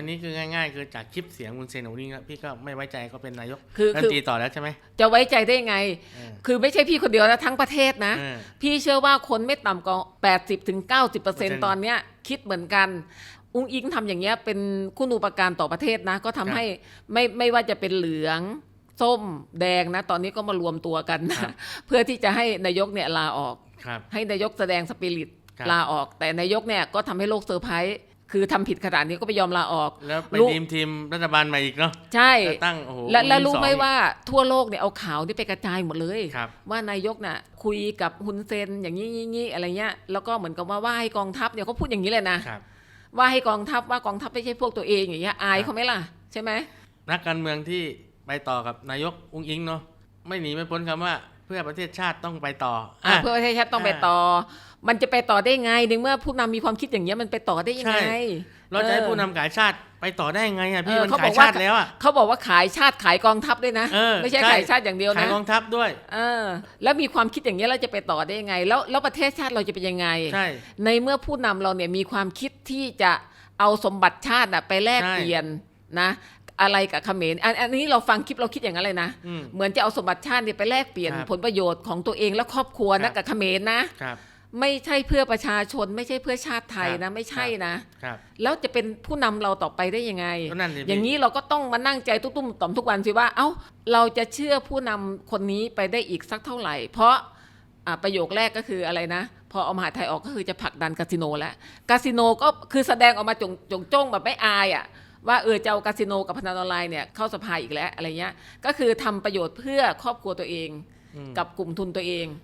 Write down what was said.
วันนี้คือง่ายๆ คือจากคลิปเสียงคุณเซนของนี่พี่ก็ไม่ไว้ใจก็เป็นนายกคือรัฐคืมอนตรีต่อแล้วใช่ไหมจะไว้ใจได้ไงเออคือไม่ใช่พี่คนเดียวนะทั้งประเทศนะเออพี่เชื่อว่าคนไม่ต่ำกว่า80ถึง90ตอนเนี้ยคิดเหมือนกันอุ้งอิงทำอย่างเงี้ยเป็นคุณูปการต่อประเทศนะ ก็ทำให้ไม่ไม่ว่าจะเป็นเหลืองส้มแดงนะ ตอนนี้ก็มารวมตัวกันครันะบเพื่อที่จะให้นายกเนี่ยลาออกครับให้นายกแสดงสปิริตครับลาออก แต่นายกเนี่ยก็ทำให้โลกเซอร์ไพรส์ คือทำผิดขนาดนี้ก็ไปยอมลาออก แล้วไปรู้ทีมทีมรัฐบาลใหม่อีกเนาะใช่จะตั้งโอ้โหและและคุณรู้ไหมสองอีกว่าทั่วโลกเนี่ยเอาข่าวนี่ไปกระจายหมดเลยครับว่านายกน่ะคุยกับฮุนเซนอย่างนี้งี้อะไรเงี้ยแล้วก็เหมือนกับว่าว่าให้กองทัพเนี่ยเขาพูดอย่างนี้เลยนะครับว่าให้กองทัพว่ากองทัพไม่ใช่พวกตัวเองอย่างเงี้ยอายครับเขาไหมล่ะใช่ไหมนักการเมืองที่ไปต่อกับนายกอุ้งอิงเนาะไม่หนีไม่พ้นคำว่า เพื่อประเทศชาติต้องไปต่ออะอะเพื่อประเทศชาติต้องไปอ่าต่อ มันจะไปต่อได้ไงในเมื่อผู้นำมีความคิดอย่างเงี้ยมันไปต่อได้ยังไงใช่เราจะให้ออผู้นำขายชาติไปต่อได้ยังไงอะพี่เออมันเขาขาบยอกว่าชาติแล้วอะเขาบอกว่าขายชาติขายกองทัพด้วยนะเออไม่ใช่ใช่ขายชาติอย่างเดียวขายนะกองทัพด้วยเออแล้วมีความคิดอย่างเงี้ยเราจะไปต่อได้ยังไง แล้วแล้วประเทศชาติเราจะเป็นยังไงใช่ในเมื่อผู้นำเราเนี่ยมีความคิดที่จะเอาสมบัติชาติน่ะไปแลกใช่เปลี่ยนนะ อะไรกับเขมรอันอันนี้เราฟังคลิปเราคิดอย่างนั้นเลยนะ อืม เหมือนจะเอาสมบัติชาติเนี่ยไปแลกเปลี่ยนครับผลประโยชน์ของตัวเองและครอบครัวครันะบกับเขมรนะ ครับ ไม่ใช่เพื่อประชาชน ไม่ใช่เพื่อชาติไทยครันะบ ไม่ใช่ครับนะ ครับ แล้วจะเป็นผู้นำเราต่อไปได้ยังไง ก็นั่นสิอย่างนี้นี้เราก็ต้องมานั่งใจตุ้มๆต่อมทุกวันสิว่า เอ้า เราจะเชื่อผู้นำคนนี้ไปได้อีกสักเท่าไหร่ เพราะอ่าประโยคแรกก็คืออะไรนะ พอเอามหาไทยออกก็คือจะผลักดันคาสิโนแล้วคาสิโนก็คือแสดงออกมาจงจงจ้งแบบไม่อายอะ ว่าเออจะเอาคาสิโนกับพนันออนไลน์เนี่ยเข้าสภาอีกแล้วอะไรเงี้ยก็คือทำประโยชน์เพื่อครอบครัวตัวเองอืมกับกลุ่มทุนตัวเอง